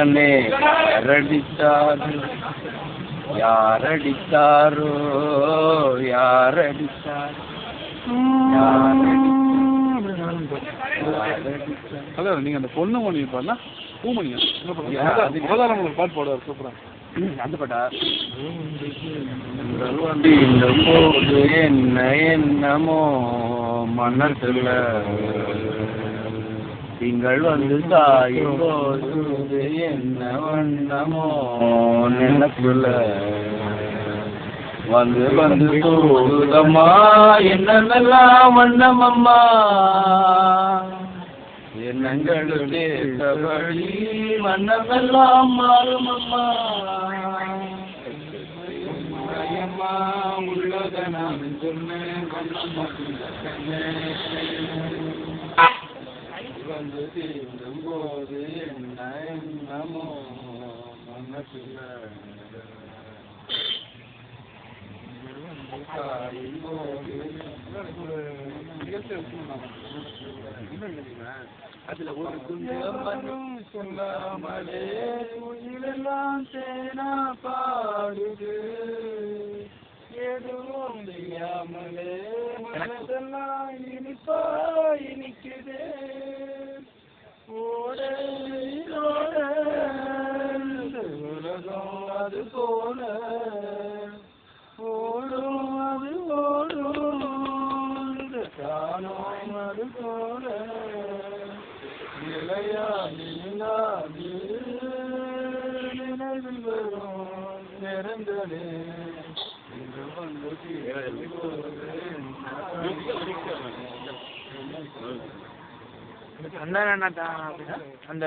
கண்ணே யாரடித்தாரு யாரடித்தாரோ யாரடித்தார் ஹலோ நீங்க அந்த பொண்ணு மணி யா, அது- கோதாரம் பாட்டு பாடுவார் சூப்பரா. அந்த பாட்டா? இந்த போது என்ன என்னமோ திங்கள் வந்து சாயும் என்ன வண்ணமோ நினைப்புல வந்து வந்து தூதம்மா என்னென்னலாம் வண்ணமம்மா? எண்ணங்களுடைய வழி வண்ணமெல்லாம் மாறுமம்மா. அம்மா உள்ளத நான் சொன்னேன் வண்ணம்மா வந்து தீண்டும் போது என்ன என்னமோ மனசுல அதுல ஒரு குஞ்சமனும் சொல்லாமலே உயிரெல்லாம் தேனா பாடுது எதுவும் தெரியாமலே மனதெல்லாம் இனிப்பா இனிக்குதே அது போல ஓடும் அது ஓடும் காணும் அது போல நிலையா நிலாது நினைவில் வரும். நிறந்தனே இன்று வந்து அந்த